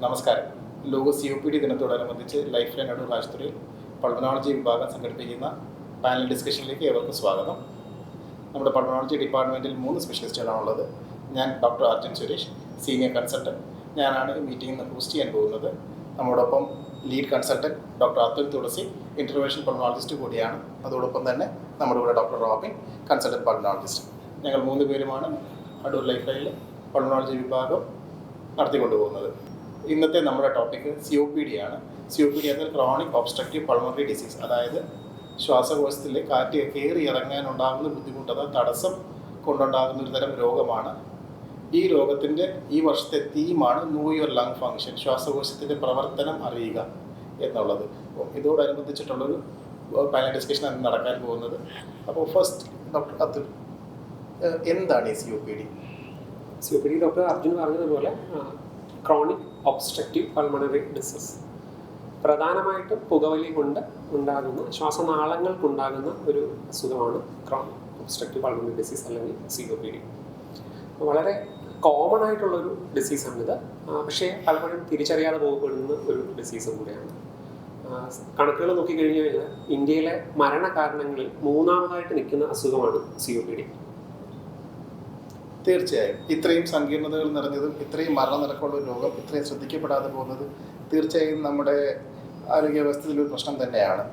നമസ്കാരം. ലോക C O P D ദിനത്തോടനുബന്ധിച്ച് ലൈഫ് ലൈൻ അടൂർ ആശുപത്രിയിൽ പൾമനോളജി വിഭാഗം സംഘടിപ്പിക്കുന്ന പാനൽ ഡിസ്കഷനിലേക്ക് ഏവർക്കും സ്വാഗതം. നമ്മുടെ പൾമനോളജി ഡിപ്പാർട്ട്മെന്റിൽ മൂന്ന് സ്പെഷ്യലിസ്റ്റുകളാണ് ഉള്ളത് ഞാൻ doctor Arjun Suresh senior consultant ഞാനാണ് ഈ നിന്ന് ഹോസ്റ്റ് ചെയ്യാൻ പോകുന്നത്. നമ്മോടൊപ്പം lead consultant doctor Atul Thulasi intervention pulmonologist കൂടിയാണ്. അതോടൊപ്പം തന്നെ നമ്മുടെ കൂടെ ഡോക്ടർ റോബിൻ കൺസൾട്ടന്റ് പൾമനോളജിസ്റ്റ് ഞങ്ങൾ മൂന്ന് പേരുമാണ് അടൂർ ലൈഫ് ലൈനിൽ പൾമനോളജി വിഭാഗം നടത്തിക്കൊണ്ടുപോകുന്നത്. ഇന്നത്തെ നമ്മുടെ topic C O P D ആണ്. സി ഒ പി ഡി എന്നാൽ ക്രോണിക് ഒബ്സ്ട്രക്റ്റീവ് പൾമറി ഡിസീസ് അതായത് ശ്വാസകോശത്തിലെ കാറ്റ് കയറി ഇറങ്ങാനുണ്ടാകുന്ന ബുദ്ധിമുട്ട് അതായത് തടസ്സം കൊണ്ടുണ്ടാകുന്ന ഒരു തരം രോഗമാണ്. ഈ രോഗത്തിന്റെ ഈ വർഷത്തെ തീമാണ് നോ യുവർ ലങ് ഫങ്ഷൻ ശ്വാസകോശത്തിന്റെ പ്രവർത്തനം അറിയുക എന്നുള്ളത്. ഇതോടനുബന്ധിച്ചിട്ടുള്ളൊരു പാനൽ ഡിസ്കഷനാണ് നടക്കാൻ പോകുന്നത്. അപ്പോൾ ഫസ്റ്റ് ഡോക്ടർ അതുൽ എന്താണ് ഈ C O P D C O P D doctor Arjun പറഞ്ഞതുപോലെ ക്രോണിക് ഒബ്സ്ട്രക്റ്റീവ് പൾമണറി ഡിസീസ് പ്രധാനമായിട്ടും പുകവലി കൊണ്ട് ഉണ്ടാകുന്ന ശ്വാസനാളങ്ങൾക്കുണ്ടാകുന്ന ഒരു അസുഖമാണ് ക്രോൺ ഒബ്സ്ട്രക്റ്റീവ് പൾമണറി ഡിസീസ് അല്ലെങ്കിൽ സി ഒ പി ഡി വളരെ കോമൺ ആയിട്ടുള്ളൊരു ഡിസീസാണിത് പക്ഷേ പലപ്പോഴും തിരിച്ചറിയാതെ പോകപ്പെടുന്ന ഒരു ഡിസീസും കൂടിയാണ്. കണക്കുകൾ നോക്കിക്കഴിഞ്ഞു കഴിഞ്ഞാൽ ഇന്ത്യയിലെ മരണകാരണങ്ങളിൽ മൂന്നാമതായിട്ട് നിൽക്കുന്ന അസുഖമാണ് സി ഒ പി ഡി തീർച്ചയായും. ഇത്രയും സങ്കീർണതകൾ നിറഞ്ഞതും ഇത്രയും മരണനിരക്കുള്ള ഒരു രോഗം ഇത്രയും ശ്രദ്ധിക്കപ്പെടാതെ പോകുന്നതും തീർച്ചയായും നമ്മുടെ ആരോഗ്യ വ്യവസ്ഥയിൽ ഒരു പ്രശ്നം തന്നെയാണ്.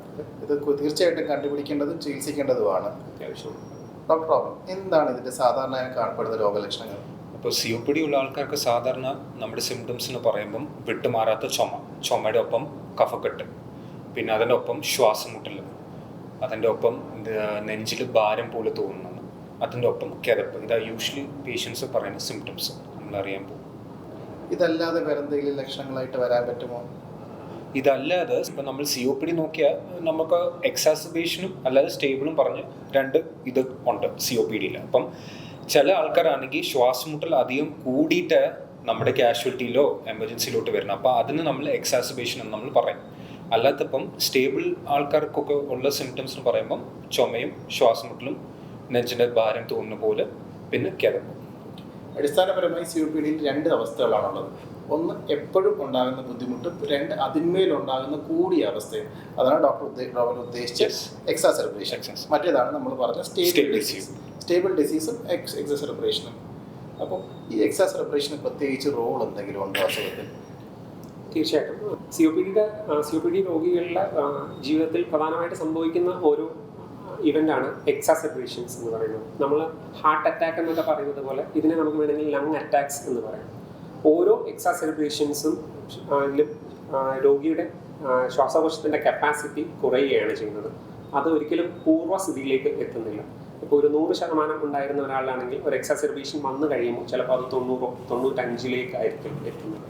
ഇത് തീർച്ചയായിട്ടും കണ്ടുപിടിക്കേണ്ടതും ചികിത്സിക്കേണ്ടതുമാണ്. അത്യാവശ്യം. ഡോക്ടർ എന്താണ് ഇതിന്റെ സാധാരണയായി കാണപ്പെടുന്ന രോഗലക്ഷണങ്ങൾ? ഇപ്പോൾ സി ഒ പി ഡി ഉള്ള ആൾക്കാർക്ക് സാധാരണ നമ്മുടെ സിംറ്റംസ് എന്ന് പറയുമ്പം വിട്ടുമാറാത്ത ചുമ ചുമയുടെ ഒപ്പം കഫക്കെട്ട് പിന്നെ അതിന്റെ ഒപ്പം ശ്വാസമുട്ടൽ അതിന്റെ ഒപ്പം നെഞ്ചിൽ ഭാരം പോലെ തോന്നുന്നത് അതിന്റെ ഒപ്പം കിതപ്പ് ഇതാ യൂഷ്വലി പേഷ്യൻസ് പറയുന്ന സിംറ്റംസ് നമ്മൾ അറിയാൻ പോകും. ഇതല്ലാതെ വേറെ എന്തെങ്കിലും ലക്ഷണങ്ങളായിട്ട് വരാൻ പറ്റുമോ? ഇതല്ലാതെ ഇപ്പം നമ്മൾ സി ഒ പി ഡി നോക്കിയാൽ നമുക്ക് എക്സാസിബേഷനും അല്ലാതെ സ്റ്റേബിളും പറഞ്ഞ് രണ്ട് ഇത് ഉണ്ട് സി ഒ പി ഡിയിൽ അപ്പം ചില ആൾക്കാരാണെങ്കിൽ ശ്വാസമുട്ടൽ അധികം കൂടിയിട്ട് നമ്മുടെ കാഷ്വാലിറ്റിയിലോ എമർജൻസിയിലോട്ട് വരുന്നത് അപ്പോൾ അതിന് നമ്മൾ എക്സാസിബേഷൻ എന്ന് നമ്മൾ പറയും. അല്ലാത്തപ്പം സ്റ്റേബിൾ ആൾക്കാർക്കൊക്കെ ഉള്ള സിംറ്റംസ് എന്ന് പറയുമ്പം ചുമയും ശ്വാസമുട്ടലും നെഞ്ചിന്റെ ഭാരം തോന്നുന്ന പോലെ പിന്നെ കിടക്കും. അടിസ്ഥാനപരമായി സി ഒ പി ഡിയിൽ രണ്ട് അവസ്ഥകളാണുള്ളത്. ഒന്ന് എപ്പോഴും ഉണ്ടാകുന്ന ബുദ്ധിമുട്ടും രണ്ട് അതിന്മേലുണ്ടാകുന്ന കൂടിയ അവസ്ഥയും അതാണ് ഡോക്ടർ ഡോക്ടർ ഉദ്ദേശിച്ച എക്സാ സെലിബ്രേഷൻ മറ്റേതാണ് നമ്മൾ പറഞ്ഞ സ്റ്റേബിൾ ഡിസീസ് സ്റ്റേബിൾ ഡിസീസും എക്സ് എക്സാ സെലിബ്രേഷനും അപ്പോൾ ഈ എക്സാ സെലിബ്രേഷന് പ്രത്യേകിച്ച് റോൾ എന്തെങ്കിലും ഉണ്ടോ അസുഖത്തിൽ? തീർച്ചയായിട്ടും. സി ഒ പി ഡിയുടെ സി ഒ പി ഡി രോഗികളുടെ ജീവിതത്തിൽ പ്രധാനമായിട്ട് സംഭവിക്കുന്ന ഒരു ഇവന്റാണ് എക്സാസെബ്രേഷൻസ് എന്ന് പറയുന്നത്. നമ്മൾ ഹാർട്ട് അറ്റാക്ക് എന്നൊക്കെ പറയുന്നത് പോലെ ഇതിനെ നമുക്ക് വേണമെങ്കിൽ ലങ് അറ്റാക്സ് എന്ന് പറയാം. ഓരോ എക്സാസെബ്രേഷൻസും രോഗിയുടെ ശ്വാസകോശത്തിന്റെ കപ്പാസിറ്റി കുറയുകയാണ് ചെയ്യുന്നത്. അത് ഒരിക്കലും പൂർവസ്ഥിതിയിലേക്ക് എത്തുന്നില്ല. ഇപ്പോൾ ഒരു നൂറ് ശതമാനം ഉണ്ടായിരുന്ന ഒരാളാണെങ്കിൽ ഒരു എക്സാസെർബേഷൻ വന്നു കഴിയുമ്പോൾ ചിലപ്പോൾ അത് തൊണ്ണൂറോ തൊണ്ണൂറ്റഞ്ചിലേക്കായിരിക്കും എത്തുന്നത്.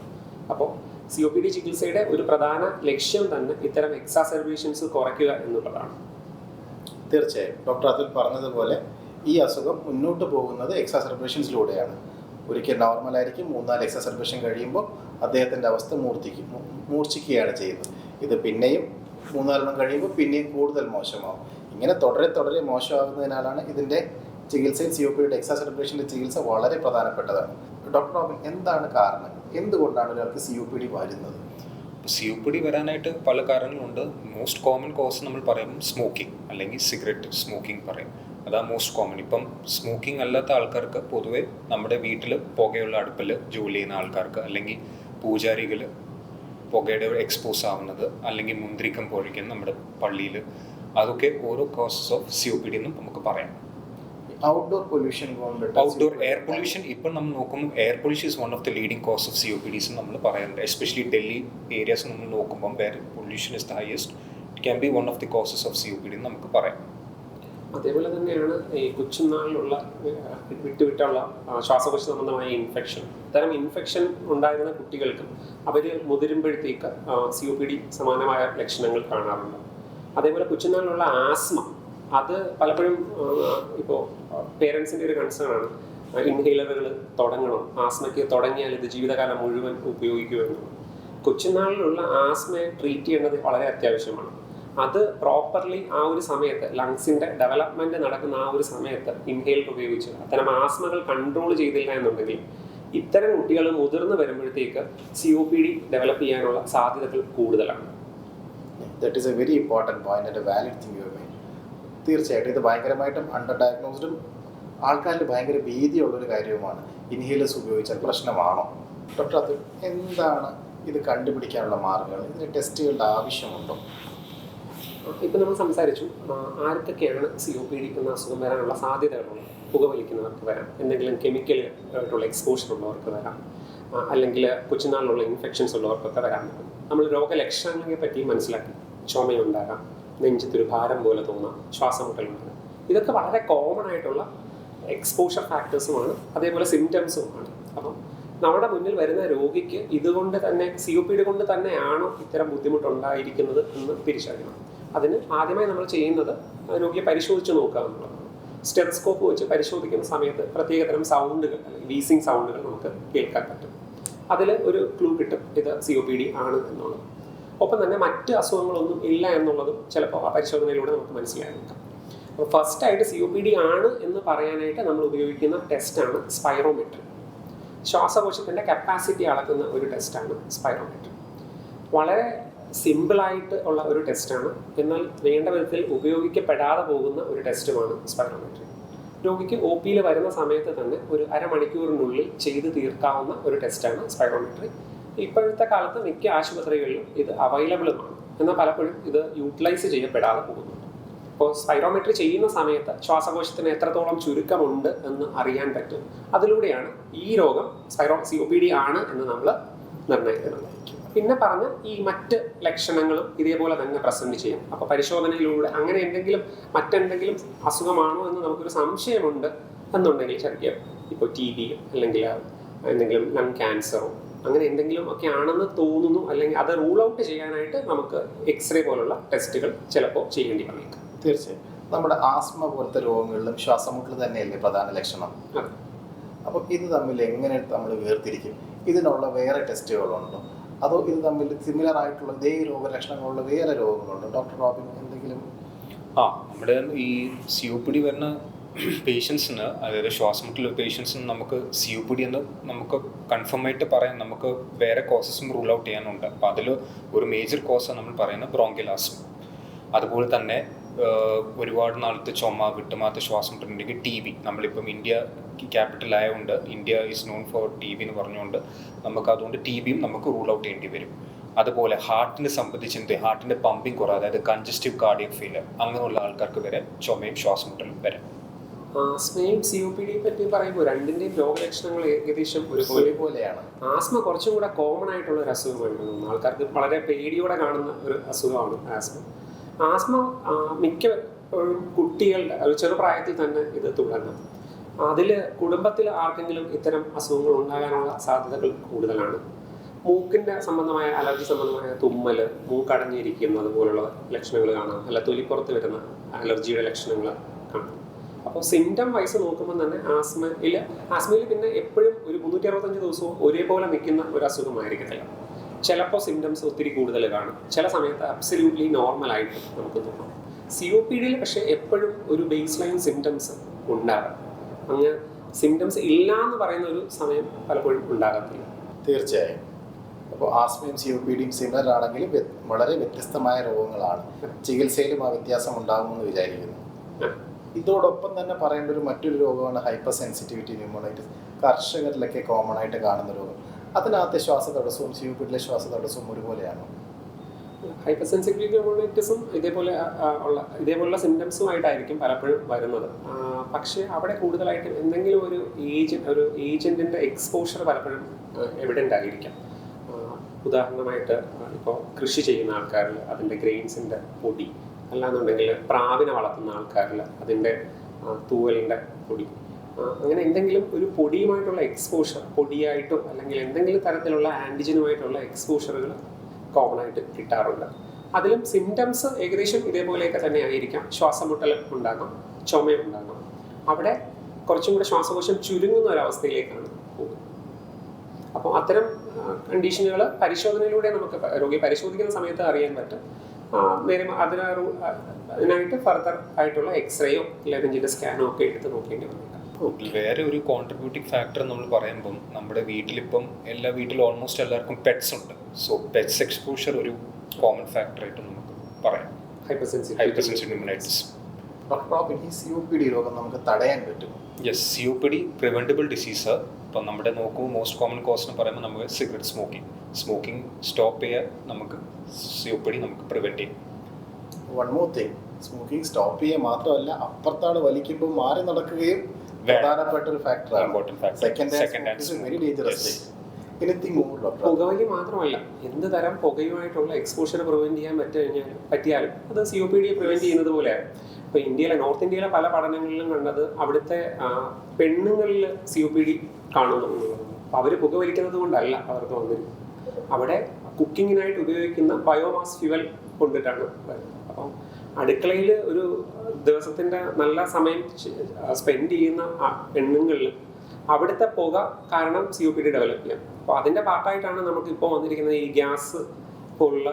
അപ്പോൾ സി ഒ പി ഡി ചികിത്സയുടെ ഒരു പ്രധാന ലക്ഷ്യം തന്നെ ഇത്തരം എക്സാസെർബേഷൻസ് കുറയ്ക്കുക എന്നുള്ളതാണ്. തീർച്ചയായും. ഡോക്ടർ അതുൽ പറഞ്ഞതുപോലെ ഈ അസുഖം മുന്നോട്ട് പോകുന്നത് എക്സാസർബേഷൻസിലൂടെയാണ് ഒരിക്കൽ നോർമലായിരിക്കും മൂന്നാൽ എക്സാസെർബേഷൻ കഴിയുമ്പോൾ അദ്ദേഹത്തിന്റെ അവസ്ഥ മൂർത്തിക്കും മൂർച്ഛിക്കുകയാണ് ചെയ്യുന്നത്. ഇത് പിന്നെയും മൂന്നാലെണ്ണം കഴിയുമ്പോൾ പിന്നെയും കൂടുതൽ മോശമാവും. ഇങ്ങനെ തുടരെ തുടരെ മോശമാകുന്നതിനാലാണ് ഇതിന്റെ ചികിത്സയിൽ സി ഒ പിയുടെ എക്സാസർബേഷന്റെ ചികിത്സ വളരെ പ്രധാനപ്പെട്ടതാണ്. ഡോക്ടർ റോബിൻ എന്താണ് കാരണം? എന്തുകൊണ്ടാണ് ഒരാൾക്ക് സി ഒ പി ഡി വരുന്നത്? സി ഒ പി ഡി വരാനായിട്ട് പല കാരണങ്ങളുണ്ട്. മോസ്റ്റ് കോമൺ കോസ് നമ്മൾ പറയും സ്മോക്കിംഗ് അല്ലെങ്കിൽ സിഗരറ്റ് സ്മോക്കിംഗ് പറയും. അതാ മോസ്റ്റ് കോമൺ ഇപ്പം സ്മോക്കിംഗ് അല്ലാത്ത ആൾക്കാർക്ക് പൊതുവെ നമ്മുടെ വീട്ടിൽ പുകയുള്ള അടുപ്പിൽ ജോലി ചെയ്യുന്ന ആൾക്കാർക്ക് അല്ലെങ്കിൽ പൂജാരികൾ പുകയുടെ എക്സ്പോസ് ആവുന്നത് അല്ലെങ്കിൽ മുന്തിരിക്കം പൊഴിക്കുന്ന നമ്മുടെ പള്ളിയിൽ അതൊക്കെ ഓരോ causes of C O P D എന്നും നമുക്ക് പറയാം. Outdoor pollution outdoor air pollution ഇപ്പം നമ്മൾ നോക്കുമ്പോൾ air pollution is one of the leading cause of C O P D നമ്മൾ പറയുന്നത് എസ്പെഷ്യലി ഡൽഹി ഏരിയാസ് നമ്മൾ നോക്കുമ്പോൾ air pollution is the highest it can be one of the causes of C O P D നമുക്ക് പറയാം. അതേപോലെ തന്നെയാണ് ഈ കൊച്ചുനാളിലുള്ള വിട്ടുവിട്ടുള്ള ശ്വാസകോശ സംബന്ധമായ ഇൻഫെക്ഷൻ ഇത്തരം ഇൻഫെക്ഷൻ ഉണ്ടായിരുന്ന കുട്ടികൾക്ക് അവർ മുതിരുമ്പോഴത്തേക്ക് സി ഒ പി ഡി സമാനമായ ലക്ഷണങ്ങൾ കാണാറുണ്ട്. അതേപോലെ കൊച്ചുനാളിലുള്ള ആസ്മ അത് പലപ്പോഴും ഇപ്പോൾ പേരൻസിന്റെ ഒരു കൺസേൺ ആണ്. ഇൻഹേലറുകൾ തുടങ്ങണം. ആസ്മയ്ക്ക് തുടങ്ങിയാൽ ഇത് ജീവിതകാലം മുഴുവൻ ഉപയോഗിക്കുമെന്നുള്ളത് കൊച്ചുനാളിലുള്ള ആസ്മയെ ട്രീറ്റ് ചെയ്യേണ്ടത് വളരെ അത്യാവശ്യമാണ്. അത് പ്രോപ്പർലി ആ ഒരു സമയത്ത് ലങ്സിന്റെ ഡെവലപ്മെന്റ് നടക്കുന്ന ആ ഒരു സമയത്ത് ഇൻഹെയിലർ ഉപയോഗിച്ച് അത്തരം ആസ്മകൾ കൺട്രോൾ ചെയ്തില്ല എന്നുണ്ടെങ്കിൽ ഇത്തരം കുട്ടികൾ മുതിർന്നു വരുമ്പോഴത്തേക്ക് C O P D develop ചെയ്യാനുള്ള സാധ്യതകൾ കൂടുതലാണ്. That is a very important point and valid thing you തീർച്ചയായിട്ടും ഇത് ഭയങ്കരമായിട്ടും അണ്ടർ ഡയഗ്നോസ്ഡും ആൾക്കാരിൽ ഭയങ്കര ഭീതിയുള്ളൊരു കാര്യവുമാണ്. ഇൻഹേലേഴ്സ് ഉപയോഗിച്ചാൽ പ്രശ്നമാണോ? ഡോക്ടർ അത് എന്താണ് ഇത് കണ്ടുപിടിക്കാനുള്ള മാർഗങ്ങൾ? ഇതിന് ടെസ്റ്റുകളുടെ ആവശ്യമുണ്ടോ? ഇപ്പം നമ്മൾ സംസാരിച്ചു ആർക്കൊക്കെയാണ് സി ഒ പി ഡി എന്ന അസുഖം വരാനുള്ള സാധ്യതകളുള്ളത് പുകവലിക്കുന്നവർക്ക് വരാം. എന്തെങ്കിലും കെമിക്കൽ ആയിട്ടുള്ള എക്സ്പോഷർ ഉള്ളവർക്ക് വരാം. അല്ലെങ്കിൽ കൊച്ചുനാളിലുള്ള ഇൻഫെക്ഷൻസ് ഉള്ളവർക്കൊക്കെ വരാൻ നമ്മൾ രോഗലക്ഷണങ്ങളെ പറ്റി മനസ്സിലാക്കി ചുമയുണ്ടാകാം. നെഞ്ചത്തൊരു ഭാരം പോലെ തോന്നാം ശ്വാസമുട്ടലുണ്ടാകാം ഇതൊക്കെ വളരെ കോമൺ ആയിട്ടുള്ള എക്സ്പോഷർ ഫാക്ടേഴ്സുമാണ് അതേപോലെ സിംറ്റംസുമാണ് അപ്പം നമ്മുടെ മുന്നിൽ വരുന്ന രോഗിക്ക് ഇതുകൊണ്ട് തന്നെ സി ഒ പി ഡി കൊണ്ട് തന്നെയാണോ ഇത്തരം ബുദ്ധിമുട്ടുണ്ടായിരിക്കുന്നത് എന്ന് തിരിച്ചറിയണം. അതിന് ആദ്യമായി നമ്മൾ ചെയ്യുന്നത് രോഗിയെ പരിശോധിച്ച് നോക്കുക എന്നുള്ളതാണ്. സ്റ്റെറസ്കോപ്പ് വെച്ച് പരിശോധിക്കുന്ന സമയത്ത് പ്രത്യേകതരം സൗണ്ടുകൾ അല്ലെങ്കിൽ വീസിങ് സൗണ്ടുകൾ നമുക്ക് കേൾക്കാൻ പറ്റും. അതിൽ ഒരു ക്ലൂ കിട്ടും ഇത് സി ഒ പി ഡി ആണ് എന്നുള്ളത്. ഒപ്പം തന്നെ മറ്റ് അസുഖങ്ങളൊന്നും ഇല്ല എന്നുള്ളതും ചിലപ്പോൾ ആ പരിശോധനയിലൂടെ നമുക്ക് മനസ്സിലായേക്കാം. അപ്പോൾ ഫസ്റ്റ് ആയിട്ട് സി ഒ പി ഡി ആണ് എന്ന് പറയാനായിട്ട് നമ്മൾ ഉപയോഗിക്കുന്ന ടെസ്റ്റാണ് സ്പൈറോമീറ്റർ ശ്വാസകോശത്തിന്റെ കപ്പാസിറ്റി അളക്കുന്ന ഒരു ടെസ്റ്റാണ് സ്പൈറോമീറ്റർ വളരെ സിമ്പിളായിട്ട് ഉള്ള ഒരു ടെസ്റ്റാണ് എന്നാൽ വേണ്ട വിധത്തിൽ ഉപയോഗിക്കപ്പെടാതെ പോകുന്ന ഒരു ടെസ്റ്റുമാണ് സ്പൈറോമീറ്റർ രോഗിക്ക് ഒ പിയിൽ വരുന്ന സമയത്ത് തന്നെ ഒരു അരമണിക്കൂറിനുള്ളിൽ ചെയ്ത് തീർക്കാവുന്ന ഒരു ടെസ്റ്റാണ് സ്പൈറോമെട്രി ഇപ്പോഴത്തെ കാലത്ത് മിക്ക ആശുപത്രികളിലും ഇത് അവൈലബിൾ ആണ് എന്നാൽ പലപ്പോഴും ഇത് യൂട്ടിലൈസ് ചെയ്യപ്പെടാതെ പോകുന്നുണ്ട് ഇപ്പോൾ സ്പൈറോമെട്രി ചെയ്യുന്ന സമയത്ത് ശ്വാസകോശത്തിന് എത്രത്തോളം ചുരുക്കമുണ്ട് എന്ന് അറിയാൻ പറ്റും. അതിലൂടെയാണ് ഈ രോഗം Spyro C O P D ആണ് എന്ന് നമ്മൾ നിർണയിക്കുന്നത്. പിന്നെ പറഞ്ഞ ഈ മറ്റ് ലക്ഷണങ്ങളും ഇതേപോലെ തന്നെ പ്രസന്റ് ചെയ്യും. അപ്പോൾ പരിശോധനയിലൂടെ അങ്ങനെ എന്തെങ്കിലും മറ്റെന്തെങ്കിലും അസുഖമാണോ എന്ന് നമുക്കൊരു സംശയമുണ്ട് എന്നുണ്ടെങ്കിൽ ശരിക്കും ഇപ്പോൾ ടി ബി അല്ലെങ്കിൽ എന്തെങ്കിലും ലങ് ക്യാൻസറോ അങ്ങനെ എന്തെങ്കിലും ഒക്കെ ആണെന്ന് തോന്നുന്നു അല്ലെങ്കിൽ അത് റൂൾ ഔട്ട് ചെയ്യാനായിട്ട് നമുക്ക് എക്സ്റേ പോലുള്ള ടെസ്റ്റുകൾ ചിലപ്പോൾ ചെയ്യേണ്ടി വന്നേക്കാം. തീർച്ചയായും. നമ്മുടെ ആസ്മ പോലത്തെ രോഗങ്ങളിലും ശ്വാസമുട്ടൽ തന്നെയല്ലേ പ്രധാന ലക്ഷണം? അപ്പൊ അപ്പോൾ ഇത് തമ്മിൽ എങ്ങനെ നമ്മൾ വേർതിരിക്കും? ഇതിനുള്ള വേറെ ടെസ്റ്റുകളുണ്ടോ അതോ ഇത് തമ്മിൽ സിമിലർ ആയിട്ടുള്ള ഇതേ രോഗലക്ഷണങ്ങളുള്ള വേറെ രോഗങ്ങളുണ്ടോ? ഡോക്ടർ റോബിൻ എന്തെങ്കിലും? ആ നമ്മുടെ ഈ സി ഒ പി ഡി വരുന്ന പേഷ്യൻസിന് അതായത് ശ്വാസമുട്ടൽ പേഷ്യൻസിന് നമുക്ക് സി യു പി ഡി എന്ന് നമുക്ക് കൺഫേം ആയിട്ട് പറയാൻ നമുക്ക് വേറെ കോസസും റൂൾ ഔട്ട് ചെയ്യാനുണ്ട്. അപ്പോൾ അതിൽ ഒരു മേജർ കോസ് നമ്മൾ പറയുന്നത് ബ്രോങ്കിലാസും അതുപോലെ തന്നെ ഒരുപാട് നാളത്തെ ചുമ വിട്ടുമാത്ത ശ്വാസം മുട്ടുണ്ടെങ്കിൽ ടി ബി നമ്മളിപ്പം ഇന്ത്യ ക്യാപിറ്റൽ ആയതുകൊണ്ട് India is known for T B എന്ന് പറഞ്ഞുകൊണ്ട് നമുക്ക് അതുകൊണ്ട് ടി ബിയും നമുക്ക് റൂൾ ഔട്ട് ചെയ്യേണ്ടി വരും. അതുപോലെ ഹാർട്ടിനെ സംബന്ധിച്ച് എന്ത്? ഹാർട്ടിന്റെ പമ്പിങ് കുറവ് അതായത് കൺജസ്റ്റീവ് കാർഡിയക് ഫെയിലർ അങ്ങനെയുള്ള ആൾക്കാർക്ക് വരെ ചുമയും ശ്വാസം മുട്ടലും വരാം. ആസ്മയും സി ഒ പി ഡിയെ പറ്റി പറയുമ്പോൾ രണ്ടിന്റെയും രോഗലക്ഷണങ്ങൾ ഏകദേശം ഒരുപോലെ ഒരുപോലെയാണ് ആസ്മ കുറച്ചും കൂടെ കോമൺ ആയിട്ടുള്ള ഒരു അസുഖമാണ് തോന്നുന്നു ആൾക്കാർക്ക് വളരെ പേടിയോടെ കാണുന്ന ഒരു അസുഖമാണ് ആസ്മ. ആസ്മ മിക്ക കുട്ടികളുടെ ഒരു ചെറുപ്രായത്തിൽ തന്നെ ഇത് തുടങ്ങും അതിൽ കുടുംബത്തിൽ ആർക്കെങ്കിലും ഇത്തരം അസുഖങ്ങൾ ഉണ്ടാകാനുള്ള സാധ്യതകൾ കൂടുതലാണ്. മൂക്കിന്റെ സംബന്ധമായ അലർജി സംബന്ധമായ തുമ്മൽ മൂക്കടഞ്ഞിരിക്കുന്നത് പോലുള്ള ലക്ഷണങ്ങൾ കാണാം. അല്ല തൊലിപ്പുറത്ത് വരുന്ന അലർജിയുടെ ലക്ഷണങ്ങൾ കാണാം. അപ്പോൾ സിംറ്റം വൈസ് നോക്കുമ്പോൾ തന്നെ ആസ്മയിൽ ആസ്മയിൽ പിന്നെ എപ്പോഴും ഒരു മുന്നൂറ്റി അറുപത്തഞ്ച് ദിവസവും ഒരേപോലെ നിൽക്കുന്ന ഒരു അസുഖമായിരിക്കത്തില്ല. ചിലപ്പോൾ സിംറ്റംസ് ഒത്തിരി കൂടുതൽ കാണും. ചില സമയത്ത് അബ്സല്യൂട്ട്ലി നോർമലായിട്ട് നമുക്ക് തോന്നും. സി ഒ പി ഡിയിൽ പക്ഷേ എപ്പോഴും ഒരു ബേസ് ലൈൻ സിംറ്റംസ് ഉണ്ടാകും. അങ്ങ് സിംറ്റംസ് ഇല്ല എന്ന് പറയുന്ന ഒരു സമയം പലപ്പോഴും ഉണ്ടാകത്തില്ല. തീർച്ചയായും. അപ്പോൾ ആസ്മയും സി ഒ പി ഡിയും സിമിലർ ആണെങ്കിലും വളരെ വ്യത്യസ്തമായ രോഗങ്ങളാണ്. ചികിത്സയിലും ആ വ്യത്യാസം ഉണ്ടാകുമെന്ന് വിചാരിക്കുന്നു. ഇതോടൊപ്പം തന്നെ പറയേണ്ട ഒരു മറ്റൊരു രോഗമാണ് ഹൈപ്പർ സെൻസിറ്റിവിറ്റി ന്യൂമോണൈറ്റിസ് കർഷകരിലൊക്കെ കോമൺ ആയിട്ട് കാണുന്ന രോഗം. അതിനകത്തെ ശ്വാസ തടസ്സവും സ്യൂപ്പിഡിലെ ശ്വാസ തടസ്സവും ഒരുപോലെയാണോ ഹൈപ്പർ സെൻസിറ്റിവിറ്റി ന്യൂമോണൈറ്റിസും ഇതേപോലെ ഉള്ള ഇതേപോലുള്ള സിംറ്റംസുമായിട്ടായിരിക്കും പലപ്പോഴും വരുന്നത്. പക്ഷേ അവിടെ കൂടുതലായിട്ട് എന്തെങ്കിലും ഒരു ഏജന്റ് ഒരു ഏജന്റിന്റെ എക്സ്പോഷർ പലപ്പോഴും എവിഡന്റ് ആയിരിക്കാം ഉദാഹരണമായിട്ട് ഇപ്പോൾ കൃഷി ചെയ്യുന്ന ആൾക്കാരിൽ അതിന്റെ ഗ്രെയിൻസിന്റെ പൊടി അല്ലാന്നുണ്ടെങ്കിൽ പ്രാവിനെ വളർത്തുന്ന ആൾക്കാരിൽ അതിന്റെ തൂവലിന്റെ പൊടി. അങ്ങനെ എന്തെങ്കിലും ഒരു പൊടിയുമായിട്ടുള്ള എക്സ്പോഷർ പൊടിയായിട്ടോ അല്ലെങ്കിൽ എന്തെങ്കിലും തരത്തിലുള്ള ആന്റിജനുമായിട്ടുള്ള എക്സ്പോഷറുകൾ കോമൺ ആയിട്ട് കിട്ടാറുണ്ട്. അതിലും സിംറ്റംസ് ഏകദേശം ഇതേപോലെയൊക്കെ തന്നെ ആയിരിക്കാം. ശ്വാസമുട്ടൽ ഉണ്ടാകാം ചുമ ഉണ്ടാകാം. അവിടെ കുറച്ചും കൂടെ ശ്വാസകോശം ചുരുങ്ങുന്ന ഒരവസ്ഥയിലേക്കാണ് പോകുന്നത്. അപ്പോൾ അത്തരം കണ്ടീഷനുകൾ പരിശോധനയിലൂടെ നമുക്ക് രോഗി പരിശോധിക്കുന്ന സമയത്ത് അറിയാൻ പറ്റും. നേരെ അതിന് അതിനായിട്ട് ഫർദർ ആയിട്ടുള്ള എക്സ്റേയോ ലെവഞ്ചിന്റെ സ്കാനോ ഒക്കെ എടുത്ത് നോക്കേണ്ടി വന്നു വേറെ ഒരു കോൺട്രിബ്യൂട്ടിംഗ് ഫാക്ടർ നമ്മൾ പറയുമ്പം നമ്മുടെ വീട്ടിലിപ്പം എല്ലാ വീട്ടിലും ഓൾമോസ്റ്റ് എല്ലാവർക്കും പെറ്റ്സ് ഉണ്ട്. സോ പെറ്റ്സ് എക്സ്പോഷർ ഒരു കോമൺ ഫാക്ടർ ആയിട്ട് നമുക്ക് പറയാം. Hyper hypersensitive doctor Robin ഈ സി ഒ പി ഡി രോഗം നമുക്ക് തടയാൻ പറ്റും yes C O P D preventable disease ഇപ്പം നമ്മുടെ നോക്കൂ മോസ്റ്റ് കോമൺ കോസ് എന്ന് പറയുമ്പോൾ നമുക്ക് സിഗരറ്റ് സ്മോക്കിംഗ് സ്മോക്കിംഗ് സ്റ്റോപ്പ് ചെയ്യാൻ നമുക്ക് സി ഒ പി ഡി നമുക്ക് പ്രിവെന്റ് ചെയ്യും. One more thing smoking stop ചെയ്യുക മാത്രമല്ല അപ്പുറത്താണ് വലിക്കുമ്പോൾ മാറി നടക്കുകയും പ്രധാനപ്പെട്ട ഒരു ഫാക്ടറാണ് സെക്കൻഡ് ഹാൻഡ് വെരി ഡേഞ്ചറസ് പുകവലി മാത്രമല്ല എന്ത് തരം പുകയുമായിട്ടുള്ള എക്സ്പോഷർ പ്രിവെന്റ് ചെയ്യാൻ പറ്റുകഴിഞ്ഞാൽ പറ്റിയാലും അത് C O P D prevent ചെയ്യുന്നത് പോലെയാണ്. ഇപ്പൊ ഇന്ത്യയിലെ നോർത്ത് ഇന്ത്യയിലെ പല പഠനങ്ങളിലും കണ്ടത് അവിടുത്തെ പെണ്ണുങ്ങളിൽ സി ഒ പി ഡി കാണുന്നു അപ്പോൾ അവർ പുകവലിക്കുന്നത് കൊണ്ടല്ല അവർക്ക് വന്നിരുന്നത് അവിടെ കുക്കിങ്ങിനായിട്ട് ഉപയോഗിക്കുന്ന ബയോമാസ് ഫ്യുവൽ കൊണ്ടിട്ടാണ് അപ്പൊ അപ്പം അടുക്കളയിൽ ഒരു ദിവസത്തിന്റെ നല്ല സമയം സ്പെൻഡ് ചെയ്യുന്ന എണ്ണങ്ങളിൽ അവിടുത്തെ പുക കാരണം C O P D develop ചെയ്യാം. അപ്പോൾ അതിന്റെ പാർട്ടായിട്ടാണ് നമുക്ക് ഇപ്പോൾ വന്നിരിക്കുന്നത് ഈ ഗ്യാസ് പോലുള്ള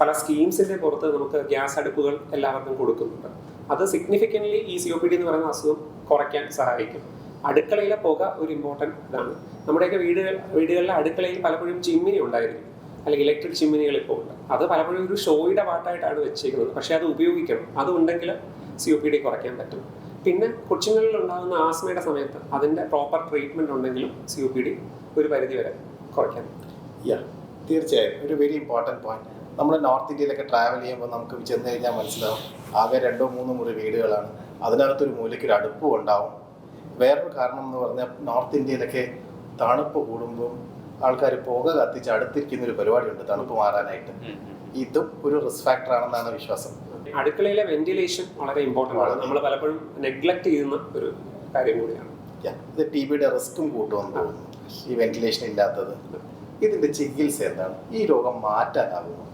പല സ്കീംസിന്റെ പുറത്ത് നമുക്ക് ഗ്യാസ് അടുപ്പുകൾ എല്ലാവർക്കും കൊടുക്കുന്നുണ്ട്. അത് സിഗ്നിഫിക്കന്റ്ലി ഈ സി ഒ പി ഡി എന്ന് പറയുന്ന അസുഖം കുറയ്ക്കാൻ സഹായിക്കും. അടുക്കളയിലെ പുക ഒരു ഇമ്പോർട്ടന്റ് ഇതാണ്. നമ്മുടെയൊക്കെ വീടുകൾ വീടുകളിലെ അടുക്കളയിൽ പലപ്പോഴും ചിമ്മിനി ഉണ്ടായിരുന്നു. അല്ലെങ്കിൽ ഇലക്ട്രിക് ചിമ്മിനികൾ ഇപ്പോൾ ഉണ്ട് അത് പലപ്പോഴും ഒരു ഷോയുടെ പാട്ടായിട്ടാണ് വെച്ചേക്കുന്നത്. പക്ഷേ അത് ഉപയോഗിക്കണം. അതുണ്ടെങ്കിൽ സി ഒ പി ഡി കുറയ്ക്കാൻ പറ്റും. പിന്നെ കൊച്ചുങ്ങളിൽ ഉണ്ടാകുന്ന ആസ്മയുടെ സമയത്ത് അതിന്റെ പ്രോപ്പർ ട്രീറ്റ്മെന്റ് ഉണ്ടെങ്കിലും സി ഒ പി ഡി ഒരു പരിധി വരെ കുറയ്ക്കാൻ യാ തീർച്ചയായും. ഒരു വെരി ഇമ്പോർട്ടന്റ് പോയിന്റ് നമ്മൾ നോർത്ത് ഇന്ത്യയിലൊക്കെ ട്രാവൽ ചെയ്യുമ്പോൾ നമുക്ക് ചെന്ന് കഴിഞ്ഞാൽ മനസ്സിലാവും. ആകെ രണ്ടോ മൂന്നോ മുറി വീടുകളാണ്. അതിനകത്തൊരു മൂലയ്ക്ക് ഒരു അടുപ്പും ഉണ്ടാവും. വേറൊരു കാരണം എന്ന് പറഞ്ഞാൽ നോർത്ത് ഇന്ത്യയിലൊക്കെ തണുപ്പ് കൂടുമ്പോൾ ആൾക്കാർ പുക കത്തിച്ച് അടുത്തിരിക്കുന്ന ഒരു പരിപാടിയുണ്ട് തണുപ്പ് മാറാനായിട്ട്. ഇതും ഒരു റിസ്ക് ഫാക്ടർ ആണെന്നാണ് വിശ്വാസം. അടുക്കളയിലെ വെന്റിലേഷൻ വളരെ ഇമ്പോർട്ടന്റ് ആണ്. നമ്മൾ പലപ്പോഴും നെഗ്ലക്ട് ചെയ്യുന്ന ഒരു കാര്യം കൂടിയാണ്. ഇത് ടി ബിയുടെ റിസ്ക്കും കൂട്ടുമെന്ന് തോന്നുന്നു. ഈ വെന്റിലേഷൻ ഇല്ലാത്തത്. ഇതിന്റെ ചികിത്സ എന്താണ്? ഈ രോഗം മാറ്റാനാകുമോ?